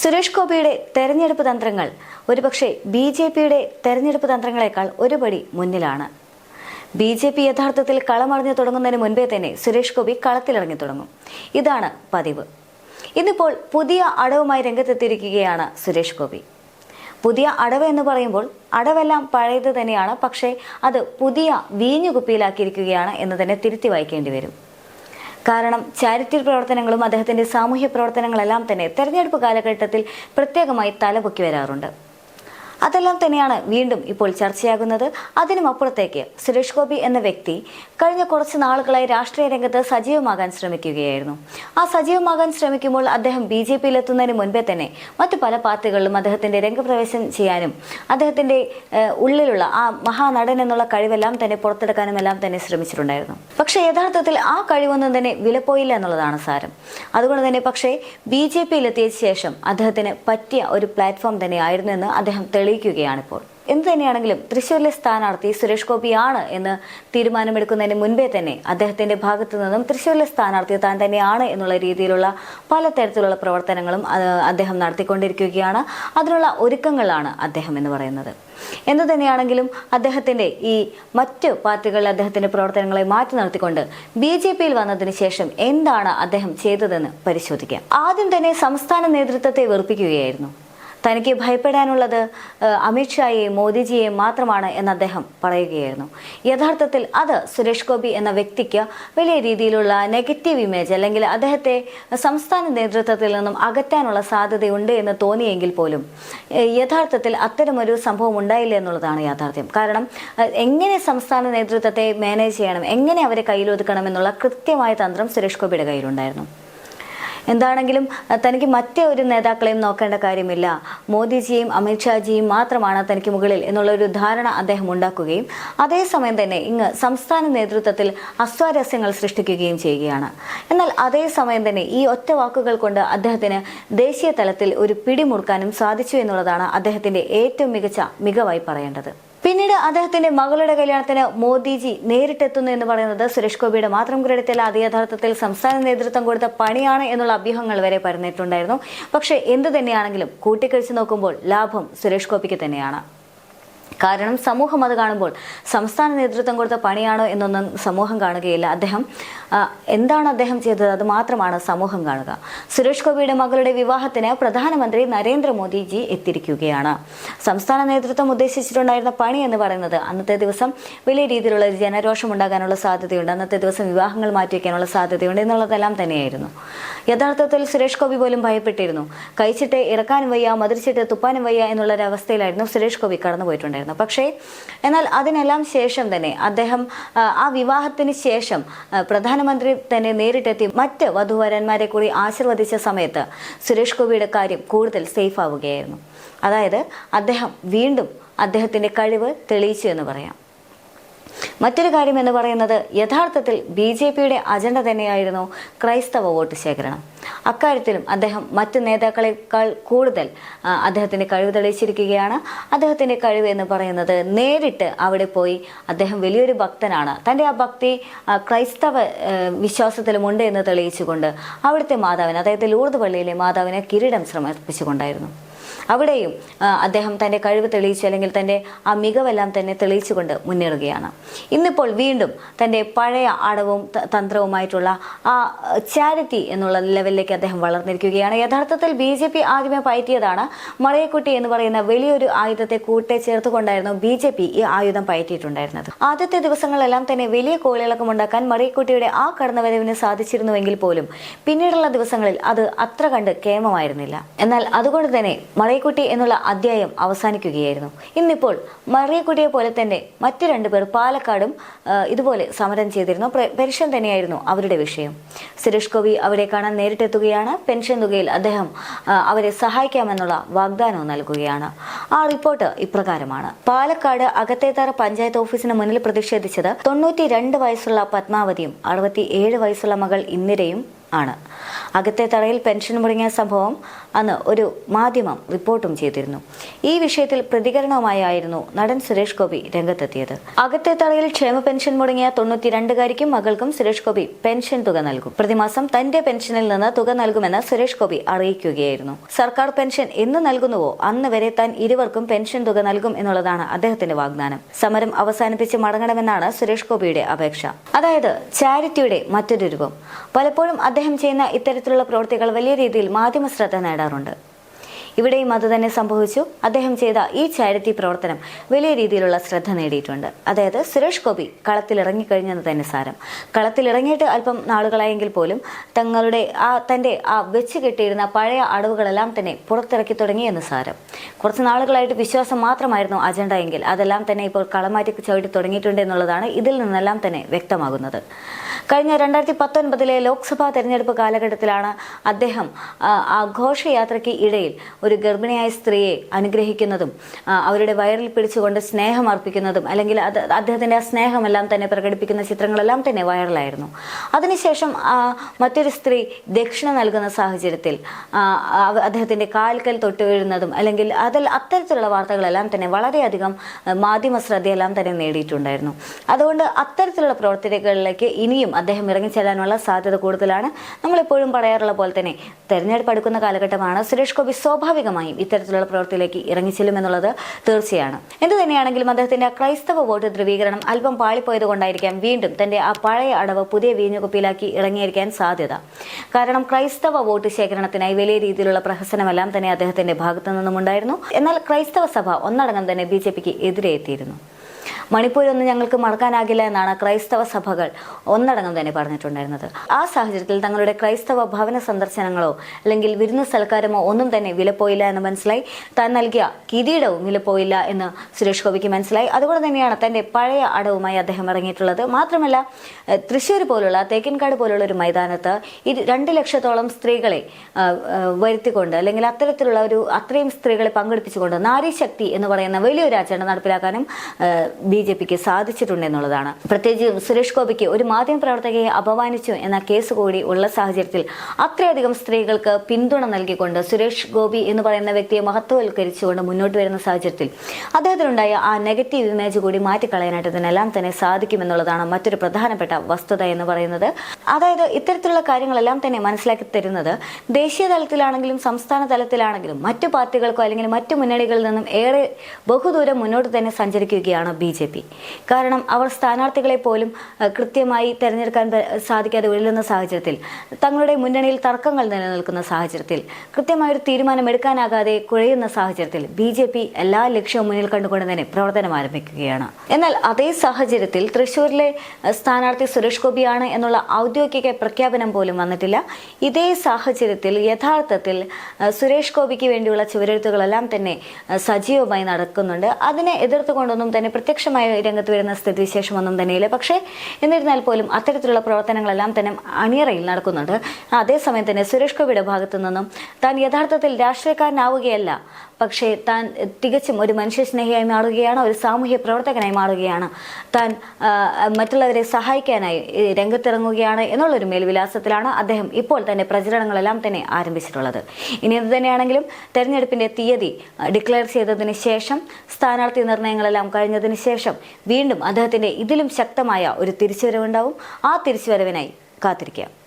സുരേഷ് ഗോപിയുടെ തെരഞ്ഞെടുപ്പ് തന്ത്രങ്ങൾ ഒരുപക്ഷെ ബി ജെ പിയുടെ തെരഞ്ഞെടുപ്പ് തന്ത്രങ്ങളെക്കാൾ ഒരുപടി മുന്നിലാണ്. ബി ജെ പി യഥാർത്ഥത്തിൽ കളമറിഞ്ഞു തുടങ്ങുന്നതിന് മുൻപേ തന്നെ സുരേഷ് ഗോപി കളത്തിലിറങ്ങി തുടങ്ങും. ഇതാണ് പതിവ്. ഇന്നിപ്പോൾ പുതിയ അടവുമായി രംഗത്തെത്തിയിരിക്കുകയാണ് സുരേഷ് ഗോപി. പുതിയ അടവ് എന്ന് പറയുമ്പോൾ അടവെല്ലാം പഴയത് തന്നെയാണ് പക്ഷേ അത് പുതിയ വീഞ്ഞുകുപ്പിയിലാക്കിയിരിക്കുകയാണ് എന്ന് തന്നെ തിരുത്തി വായിക്കേണ്ടി വരും. കാരണം ചാരിറ്റി പ്രവർത്തനങ്ങളും അദ്ദേഹത്തിന്റെ സാമൂഹ്യ പ്രവർത്തനങ്ങളെല്ലാം തന്നെ തെരഞ്ഞെടുപ്പ് കാലഘട്ടത്തിൽ പ്രത്യേകമായി തലപൊക്കി വരാറുണ്ട്. അതെല്ലാം തന്നെയാണ് വീണ്ടും ഇപ്പോൾ ചർച്ചയാകുന്നത്. അതിനും അപ്പുറത്തേക്ക് സുരേഷ് ഗോപി എന്ന വ്യക്തി കഴിഞ്ഞ കുറച്ച് നാളുകളായി രാഷ്ട്രീയ രംഗത്ത് സജീവമാകാൻ ശ്രമിക്കുകയായിരുന്നു. ആ സജീവമാകാൻ ശ്രമിക്കുമ്പോൾ അദ്ദേഹം ബി ജെ പിയിൽ എത്തുന്നതിന് മുൻപേ തന്നെ മറ്റു പല പാർട്ടികളിലും അദ്ദേഹത്തിന്റെ രംഗപ്രവേശം ചെയ്യാനും അദ്ദേഹത്തിന്റെ ഉള്ളിലുള്ള ആ മഹാനടൻ എന്നുള്ള കഴിവെല്ലാം തന്നെ പുറത്തെടുക്കാനും എല്ലാം തന്നെ ശ്രമിച്ചിട്ടുണ്ടായിരുന്നു. പക്ഷെ യഥാർത്ഥത്തിൽ ആ കഴിവൊന്നും തന്നെ വിലപ്പോയില്ല എന്നുള്ളതാണ് സാരം. അതുകൊണ്ട് തന്നെ പക്ഷേ ബി ജെ പിയിൽ എത്തിയ ശേഷം അദ്ദേഹത്തിന് പറ്റിയ ഒരു പ്ലാറ്റ്ഫോം തന്നെയായിരുന്നു എന്ന് അദ്ദേഹം തെളിയിക്കുകയാണിപ്പോൾ എന്തു തന്നെയാണെങ്കിലും തൃശ്ശൂരിലെ സ്ഥാനാർത്ഥി സുരേഷ് ഗോപിയാണ് എന്ന് തീരുമാനമെടുക്കുന്നതിന് മുൻപേ തന്നെ അദ്ദേഹത്തിന്റെ ഭാഗത്തു നിന്നും തൃശ്ശൂരിലെ സ്ഥാനാർത്ഥി താൻ തന്നെയാണ് എന്നുള്ള രീതിയിലുള്ള പലതരത്തിലുള്ള പ്രവർത്തനങ്ങളും അദ്ദേഹം നടത്തിക്കൊണ്ടിരിക്കുകയാണ്. അതിനുള്ള ഒരുക്കങ്ങളാണ് അദ്ദേഹം എന്ന് പറയുന്നത്. എന്തു തന്നെയാണെങ്കിലും അദ്ദേഹത്തിന്റെ ഈ മറ്റ് പാർട്ടികളിൽ അദ്ദേഹത്തിന്റെ പ്രവർത്തനങ്ങളെ മാറ്റി നിർത്തിക്കൊണ്ട് ബി ജെ പിയിൽ വന്നതിന് ശേഷം എന്താണ് അദ്ദേഹം ചെയ്തതെന്ന് പരിശോധിക്കാം. ആദ്യം തന്നെ സംസ്ഥാന നേതൃത്വത്തെ വെറുപ്പിക്കുകയായിരുന്നു. തനിക്ക് ഭയപ്പെടാനുള്ളത് അമിത്ഷായെയും മോദിജിയെയും മാത്രമാണ് എന്ന് അദ്ദേഹം പറയുകയായിരുന്നു. യഥാർത്ഥത്തിൽ അത് സുരേഷ് ഗോപി എന്ന വ്യക്തിക്ക് വലിയ രീതിയിലുള്ള നെഗറ്റീവ് ഇമേജ് അല്ലെങ്കിൽ അദ്ദേഹത്തെ സംസ്ഥാന നേതൃത്വത്തിൽ നിന്നും അകറ്റാനുള്ള സാധ്യതയുണ്ട് എന്ന് തോന്നിയെങ്കിൽ പോലും യഥാർത്ഥത്തിൽ അത്തരമൊരു സംഭവം ഉണ്ടായില്ല എന്നുള്ളതാണ് യാഥാർത്ഥ്യം. കാരണം എങ്ങനെ സംസ്ഥാന നേതൃത്വത്തെ മാനേജ് ചെയ്യണം എങ്ങനെ അവരെ കയ്യിലൊതുക്കണം എന്നുള്ള കൃത്യമായ തന്ത്രം സുരേഷ് ഗോപിയുടെ കയ്യിലുണ്ടായിരുന്നു. എന്താണെങ്കിലും തനിക്ക് മറ്റേ ഒരു നേതാക്കളെയും നോക്കേണ്ട കാര്യമില്ല. മോദിജിയും അമിത്ഷാജിയും മാത്രമാണ് തനിക്ക് മുകളിൽ എന്നുള്ള ഒരു ധാരണ അദ്ദേഹം ഉണ്ടാക്കുകയും അതേസമയം തന്നെ ഇങ്ങ് സംസ്ഥാന നേതൃത്വത്തിൽ അസ്വാരസ്യങ്ങൾ സൃഷ്ടിക്കുകയും ചെയ്യുകയാണ്. എന്നാൽ അതേസമയം തന്നെ ഈ ഒറ്റ വാക്കുകൾ കൊണ്ട് അദ്ദേഹത്തിന് ദേശീയ തലത്തിൽ ഒരു പിടിമുറുക്കാനും സാധിച്ചു എന്നുള്ളതാണ് അദ്ദേഹത്തിന്റെ ഏറ്റവും മികച്ച മികവായി പറയേണ്ടത്. പിന്നീട് അദ്ദേഹത്തിന്റെ മകളുടെ കല്യാണത്തിന് മോദിജി നേരിട്ടെത്തുന്നു എന്ന് പറയുന്നത് സുരേഷ് ഗോപിയുടെ മാത്രം ക്രെഡിറ്റല്ല അത് യഥാർത്ഥത്തിൽ സംസ്ഥാന നേതൃത്വം കൊടുത്ത പണിയാണ് എന്നുള്ള അഭ്യൂഹങ്ങൾ വരെ പരന്നിട്ടുണ്ടായിരുന്നു. പക്ഷേ എന്തു തന്നെയാണെങ്കിലും കൂട്ടിക്കഴിച്ചു നോക്കുമ്പോൾ ലാഭം സുരേഷ് ഗോപിക്ക് തന്നെയാണ്. കാരണം സമൂഹം അത് കാണുമ്പോൾ സംസ്ഥാന നേതൃത്വം കൊടുത്ത പണിയാണോ എന്നൊന്നും സമൂഹം കാണുകയില്ല. അദ്ദേഹം എന്താണ് അദ്ദേഹം ചെയ്തത്? അത് മാത്രമാണ് സമൂഹം കാണുക. സുരേഷ് ഗോപിയുടെ മകളുടെ വിവാഹത്തിന് പ്രധാനമന്ത്രി നരേന്ദ്രമോദിജി എത്തിയിരിക്കുകയാണ്. സംസ്ഥാന നേതൃത്വം ഉദ്ദേശിച്ചിട്ടുണ്ടായിരുന്ന പണി എന്ന് പറയുന്നത് അന്നത്തെ ദിവസം വലിയ രീതിയിലുള്ള ജനരോഷം ഉണ്ടാകാനുള്ള സാധ്യതയുണ്ട്. അന്നത്തെ ദിവസം വിവാഹങ്ങൾ മാറ്റിവെക്കാനുള്ള സാധ്യതയുണ്ട് എന്നുള്ളതെല്ലാം തന്നെയായിരുന്നു. യഥാർത്ഥത്തിൽ സുരേഷ് ഗോപി പോലും ഭയപ്പെട്ടിരുന്നു. കഴിച്ചിട്ട് ഇറക്കാനും വയ്യ മതിരിച്ചിട്ട് തുപ്പാനും വയ്യ എന്നുള്ള സുരേഷ് ഗോപി കടന്നു പോയിട്ടുണ്ടായിരുന്നത് പക്ഷേ എന്നാൽ അതിനെല്ലാം ശേഷം തന്നെ അദ്ദേഹം ആ വിവാഹത്തിന് ശേഷം പ്രധാനമന്ത്രി തന്നെ നേരിട്ടെത്തി മറ്റ് വധുവരന്മാരെ കൂടി ആശീർവദിച്ച സമയത്ത് സുരേഷ് ഗോപിയുടെ കാര്യം കൂടുതൽ സേഫ് ആവുകയായിരുന്നു. അതായത് അദ്ദേഹം വീണ്ടും അദ്ദേഹത്തിന്റെ കഴിവ് തെളിയിച്ചു എന്ന് പറയാം. മറ്റൊരു കാര്യം എന്ന് പറയുന്നത് യഥാർത്ഥത്തിൽ ബി ജെ പിയുടെ അജണ്ട തന്നെയായിരുന്നു ക്രൈസ്തവ വോട്ട് ശേഖരണം. അക്കാര്യത്തിലും അദ്ദേഹം മറ്റു നേതാക്കളെക്കാൾ കൂടുതൽ അദ്ദേഹത്തിന്റെ കഴിവ് തെളിയിച്ചിരിക്കുകയാണ്. അദ്ദേഹത്തിന്റെ കഴിവ് എന്ന് പറയുന്നത് നേരിട്ട് അവിടെ പോയി അദ്ദേഹം വലിയൊരു ഭക്തനാണ്. തന്റെ ആ ഭക്തി ക്രൈസ്തവ വിശ്വാസത്തിലുമുണ്ട് എന്ന് തെളിയിച്ചുകൊണ്ട് അവിടുത്തെ മാതാവിന് അതായത് ലൂർദ് പള്ളിയിലെ മാതാവിനെ കിരീടം സമർപ്പിച്ചുകൊണ്ടായിരുന്നു. അവിടെയും അദ്ദേഹം തന്റെ കഴിവ് തെളിയിച്ച് അല്ലെങ്കിൽ തന്റെ ആ മികവെല്ലാം തന്നെ തെളിയിച്ചുകൊണ്ട് മുന്നേറുകയാണ്. ഇന്നിപ്പോൾ വീണ്ടും തന്റെ പഴയ അടവും തന്ത്രവുമായിട്ടുള്ള ആ ചാരിറ്റി എന്നുള്ള ലെവലിലേക്ക് അദ്ദേഹം വളർന്നിരിക്കുകയാണ്. യഥാർത്ഥത്തിൽ ബി ജെ പി ആദ്യമേ പയറ്റിയതാണ്. മളയക്കുട്ടി എന്ന് പറയുന്ന വലിയൊരു ആയുധത്തെ കൂട്ടെ ചേർത്തുകൊണ്ടായിരുന്നു ബി ജെ പി ഈ ആയുധം പയറ്റിയിട്ടുണ്ടായിരുന്നത്. ആദ്യത്തെ ദിവസങ്ങളെല്ലാം തന്നെ വലിയ കോളിളക്കം ഉണ്ടാക്കാൻ മറിയക്കുട്ടിയുടെ ആ കടന്നുവരവിന് സാധിച്ചിരുന്നുവെങ്കിൽ പോലും പിന്നീടുള്ള ദിവസങ്ങളിൽ അത് അത്ര കണ്ട് കേമമായിരുന്നില്ല. എന്നാൽ അതുകൊണ്ട് തന്നെ മറിയക്കുട്ടി എന്നുള്ള അധ്യായം അവസാനിക്കുകയായിരുന്നു. ഇന്നിപ്പോൾ മറിയക്കുട്ടിയെ പോലെ തന്നെ മറ്റു രണ്ടുപേർ പാലക്കാടും ഇതുപോലെ സമരം ചെയ്തിരുന്നു. പെൻഷൻ തന്നെയായിരുന്നു അവരുടെ വിഷയം. സുരേഷ് ഗോപി അവരെ കാണാൻ നേരിട്ടെത്തുകയാണ്. പെൻഷൻ തുകയിൽ അദ്ദേഹം അവരെ സഹായിക്കാമെന്നുള്ള വാഗ്ദാനവും നൽകുകയാണ്. ആ റിപ്പോർട്ട് ഇപ്രകാരമാണ്. പാലക്കാട് അകത്തേത്തറ പഞ്ചായത്ത് ഓഫീസിന് മുന്നിൽ പ്രതിഷേധിച്ചത് തൊണ്ണൂറ്റി വയസ്സുള്ള പത്മാവതിയും അറുപത്തി വയസ്സുള്ള മകൾ ഇന്ദിരയും ആണ്. അകത്തെ തറയിൽ പെൻഷൻ മുടങ്ങിയ സംഭവം അന്ന് ഒരു മാധ്യമം റിപ്പോർട്ടും ചെയ്തിരുന്നു. ഈ വിഷയത്തിൽ പ്രതികരണവുമായിരുന്നു നടൻ സുരേഷ് ഗോപി രംഗത്തെത്തിയത്. അകത്തെ തറയിൽ ക്ഷേമ പെൻഷൻ മുടങ്ങിയ തൊണ്ണൂറ്റിരണ്ടുകാരിക്കും മകൾക്കും സുരേഷ് ഗോപി പെൻഷൻ തുക നൽകും. പ്രതിമാസം തന്റെ പെൻഷനിൽ നിന്ന് തുക നൽകുമെന്ന് സുരേഷ് ഗോപി അറിയിക്കുകയായിരുന്നു. സർക്കാർ പെൻഷൻ എന്ന് നൽകുന്നുവോ അന്ന് വരെ താൻ ഇരുവർക്കും പെൻഷൻ തുക നൽകും എന്നുള്ളതാണ് അദ്ദേഹത്തിന്റെ വാഗ്ദാനം. സമരം അവസാനിപ്പിച്ച് മടങ്ങണമെന്നാണ് സുരേഷ് ഗോപിയുടെ അപേക്ഷ. അതായത് ചാരിറ്റിയുടെ മറ്റൊരു രൂപം. പലപ്പോഴും അദ്ദേഹം ചെയ്യുന്ന ഇത്തരത്തിലുള്ള പ്രവൃത്തികൾ വലിയ രീതിയിൽ മാധ്യമ ശ്രദ്ധ നേടാറുണ്ട്. ഇവിടെയും അതുതന്നെ സംഭവിച്ചു. അദ്ദേഹം ചെയ്ത ഈ ചാരിറ്റി പ്രവർത്തനം വലിയ രീതിയിലുള്ള ശ്രദ്ധ നേടിയിട്ടുണ്ട്. അതായത് സുരേഷ് ഗോപി കളത്തിലിറങ്ങിക്കഴിഞ്ഞെന്ന് തന്നെ സാരം. കളത്തിലിറങ്ങിയിട്ട് അല്പം നാളുകളായെങ്കിൽ പോലും തങ്ങളുടെ ആ തന്റെ ആ വെച്ച് കെട്ടിയിരുന്ന പഴയ അടവുകളെല്ലാം തന്നെ പുറത്തിറക്കി തുടങ്ങി എന്ന് സാരം. കുറച്ച് നാളുകളായിട്ട് വിശ്വാസം മാത്രമായിരുന്നു അജണ്ട എങ്കിൽ അതെല്ലാം തന്നെ ഇപ്പോൾ കളമാറ്റി ചവിട്ടി തുടങ്ങിയിട്ടുണ്ട് എന്നുള്ളതാണ് ഇതിൽ നിന്നെല്ലാം തന്നെ വ്യക്തമാകുന്നത്. കഴിഞ്ഞ രണ്ടായിരത്തി പത്തൊൻപതിലെ ലോക്സഭാ തെരഞ്ഞെടുപ്പ് കാലഘട്ടത്തിലാണ് അദ്ദേഹം ആ, ഘോഷയാത്രയ്ക്ക് ഇടയിൽ ഒരു ഗർഭിണിയായ സ്ത്രീയെ അനുഗ്രഹിക്കുന്നതും അവരുടെ വയറിൽ പിടിച്ചുകൊണ്ട് സ്നേഹം അർപ്പിക്കുന്നതും അല്ലെങ്കിൽ അത് അദ്ദേഹത്തിന്റെ ആ സ്നേഹമെല്ലാം തന്നെ പ്രകടിപ്പിക്കുന്ന ചിത്രങ്ങളെല്ലാം തന്നെ വൈറലായിരുന്നു. അതിനുശേഷം മറ്റൊരു സ്ത്രീ ദക്ഷിണ നൽകുന്ന സാഹചര്യത്തിൽ അദ്ദേഹത്തിന്റെ കാൽക്കൽ തൊട്ട് വീഴുന്നതും അല്ലെങ്കിൽ അതിൽ അത്തരത്തിലുള്ള വാർത്തകളെല്ലാം തന്നെ വളരെയധികം മാധ്യമ ശ്രദ്ധയെല്ലാം തന്നെ നേടിയിട്ടുണ്ടായിരുന്നു. അതുകൊണ്ട് അത്തരത്തിലുള്ള പ്രവർത്തനങ്ങളിലേക്ക് ഇനിയും അദ്ദേഹം ഇറങ്ങിച്ചെല്ലാനുള്ള സാധ്യത കൂടുതലാണ്. നമ്മളെപ്പോഴും പറയാറുള്ള പോലെ തന്നെ തെരഞ്ഞെടുപ്പ് അടുക്കുന്ന കാലഘട്ടമാണ്. സുരേഷ് ഗോപി സ്വാഭാവികമായും ഇത്തരത്തിലുള്ള പ്രവൃത്തിയിലേക്ക് ഇറങ്ങിച്ചെല്ലുമെന്നുള്ളത് തീർച്ചയാണ്. എന്തു തന്നെയാണെങ്കിലും അദ്ദേഹത്തിന്റെ ക്രൈസ്തവ വോട്ട് ധ്രുവീകരണം അല്പം പാളിപ്പോയത് കൊണ്ടായിരിക്കാം വീണ്ടും തന്റെ ആ പഴയ അടവ് പുതിയ വീഞ്ഞുകുപ്പിയിലാക്കി ഇറങ്ങിയിരിക്കാൻ സാധ്യത. കാരണം ക്രൈസ്തവ വോട്ട് ശേഖരണത്തിനായി വലിയ രീതിയിലുള്ള പ്രഹസനമെല്ലാം തന്നെ അദ്ദേഹത്തിന്റെ ഭാഗത്തു നിന്നുമുണ്ടായിരുന്നു എന്നാൽ ക്രൈസ്തവ സഭ ഒന്നടങ്കം തന്നെ ബി ജെ പിക്ക് എതിരെ എത്തിയിരുന്നു. മണിപ്പൂരൊന്നും ഞങ്ങൾക്ക് മറക്കാനാകില്ല എന്നാണ് ക്രൈസ്തവ സഭകൾ ഒന്നടങ്കം തന്നെ പറഞ്ഞിട്ടുണ്ടായിരുന്നത്. ആ സാഹചര്യത്തിൽ തങ്ങളുടെ ക്രൈസ്തവ ഭവന സന്ദർശനങ്ങളോ അല്ലെങ്കിൽ വിരുന്ന് സൽക്കാരമോ ഒന്നും തന്നെ വിലപ്പോയില്ല എന്ന് മനസ്സിലായി. താൻ നൽകിയ കിരീടവും വിലപ്പോയില്ല എന്ന് സുരേഷ് ഗോപിക്ക് മനസ്സിലായി. അതുകൊണ്ട് തന്നെയാണ് തന്റെ പഴയ അടവുമായി അദ്ദേഹം ഇറങ്ങിയിട്ടുള്ളത്. മാത്രമല്ല തൃശ്ശൂർ പോലുള്ള തേക്കിൻകാട് പോലുള്ള ഒരു മൈതാനത്ത് രണ്ട് ലക്ഷത്തോളം സ്ത്രീകളെ വരുത്തിക്കൊണ്ട് അല്ലെങ്കിൽ അത്തരത്തിലുള്ള ഒരു അത്രയും സ്ത്രീകളെ പങ്കെടുപ്പിച്ചുകൊണ്ട് നാരീശക്തി എന്ന് പറയുന്ന വലിയൊരു ആചരണം നടപ്പിലാക്കാനും ബി ജെ പിക്ക് സാധിച്ചിട്ടുണ്ടെന്നുള്ളതാണ്. പ്രത്യേകിച്ചും സുരേഷ് ഗോപിക്ക് ഒരു മാധ്യമ പ്രവർത്തകയെ അപമാനിച്ചു എന്ന കേസ് കൂടി ഉള്ള സാഹചര്യത്തിൽ അത്രയധികം സ്ത്രീകൾക്ക് പിന്തുണ നൽകിക്കൊണ്ട് സുരേഷ് ഗോപി എന്ന് പറയുന്ന വ്യക്തിയെ മഹത്വവൽക്കരിച്ചുകൊണ്ട് മുന്നോട്ട് വരുന്ന സാഹചര്യത്തിൽ അദ്ദേഹത്തിനുണ്ടായ ആ നെഗറ്റീവ് ഇമേജ് കൂടി മാറ്റിക്കളയാനായിട്ട് ഇതിനെല്ലാം തന്നെ സാധിക്കുമെന്നുള്ളതാണ് മറ്റൊരു പ്രധാനപ്പെട്ട വസ്തുത എന്ന് പറയുന്നത്. അതായത് ഇത്തരത്തിലുള്ള കാര്യങ്ങളെല്ലാം തന്നെ മനസ്സിലാക്കി തരുന്നത് ദേശീയ തലത്തിലാണെങ്കിലും സംസ്ഥാന തലത്തിലാണെങ്കിലും മറ്റു പാർട്ടികൾക്കോ അല്ലെങ്കിൽ മറ്റു മുന്നണികളിൽ നിന്നും ഏറെ ബഹുദൂരം മുന്നോട്ട് തന്നെ സഞ്ചരിക്കുകയാണ് ബി ജെ പി. കാരണം അവർ സ്ഥാനാർത്ഥികളെ പോലും കൃത്യമായി തിരഞ്ഞെടുക്കാൻ സാധിക്കാതെ ഉഴലുന്ന സാഹചര്യത്തിൽ തങ്ങളുടെ മുന്നണിയിൽ തർക്കങ്ങൾ നിലനിൽക്കുന്ന സാഹചര്യത്തിൽ കൃത്യമായൊരു തീരുമാനം എടുക്കാനാകാതെ കുഴയുന്ന സാഹചര്യത്തിൽ ബി ജെ പി എല്ലാ ലക്ഷ്യവും മുന്നിൽ കണ്ടുകൊണ്ട് തന്നെ പ്രവർത്തനം ആരംഭിക്കുകയാണ്. എന്നാൽ അതേ സാഹചര്യത്തിൽ തൃശൂരിലെ സ്ഥാനാർത്ഥി സുരേഷ് ഗോപിയാണ് എന്നുള്ള ഔദ്യോഗിക പ്രഖ്യാപനം പോലും വന്നിട്ടില്ല. ഇതേ സാഹചര്യത്തിൽ യഥാർത്ഥത്തിൽ സുരേഷ് ഗോപിക്ക് വേണ്ടിയുള്ള ചുവരെഴുത്തുകളെല്ലാം തന്നെ സജീവമായി നടക്കുന്നുണ്ട്. അതിനെ എതിർത്തുകൊണ്ടൊന്നും തന്നെ പ്രത്യക്ഷമായ രംഗത്ത് വരുന്ന സ്ഥിതിവിശേഷം ഒന്നും തന്നെയില്ല. പക്ഷേ എന്നിരുന്നാൽ പോലും അത്തരത്തിലുള്ള പ്രവർത്തനങ്ങളെല്ലാം തന്നെ അണിയറയിൽ നടക്കുന്നുണ്ട്. അതേസമയം തന്നെ സുരേഷ് ഗോപിയുടെ ഭാഗത്തു നിന്നും താൻ യഥാർത്ഥത്തിൽ രാഷ്ട്രീയക്കാരനാവുകയല്ല. പക്ഷേ താൻ തികച്ചും ഒരു മനുഷ്യസ്നേഹിയായി മാറുകയാണ് ഒരു സാമൂഹ്യ പ്രവർത്തകനായി മാറുകയാണ്. താൻ മറ്റുള്ളവരെ സഹായിക്കാനായി രംഗത്തിറങ്ങുകയാണ് എന്നുള്ളൊരു മേൽവിലാസത്തിലാണ് അദ്ദേഹം ഇപ്പോൾ തന്നെ പ്രചരണങ്ങളെല്ലാം തന്നെ ആരംഭിച്ചിട്ടുള്ളത്. ഇനി എന്ത് തന്നെയാണെങ്കിലും തെരഞ്ഞെടുപ്പിന്റെ തീയതി ഡിക്ലെയർ ചെയ്തതിന് ശേഷം സ്ഥാനാർത്ഥി നിർണയങ്ങളെല്ലാം കഴിഞ്ഞതിന് ശേഷം വീണ്ടും അദ്ദേഹത്തിന്റെ ഇതിലും ശക്തമായ ഒരു തിരിച്ചുവരവുണ്ടാവും. ആ തിരിച്ചുവരവിനായി കാത്തിരിക്കാം.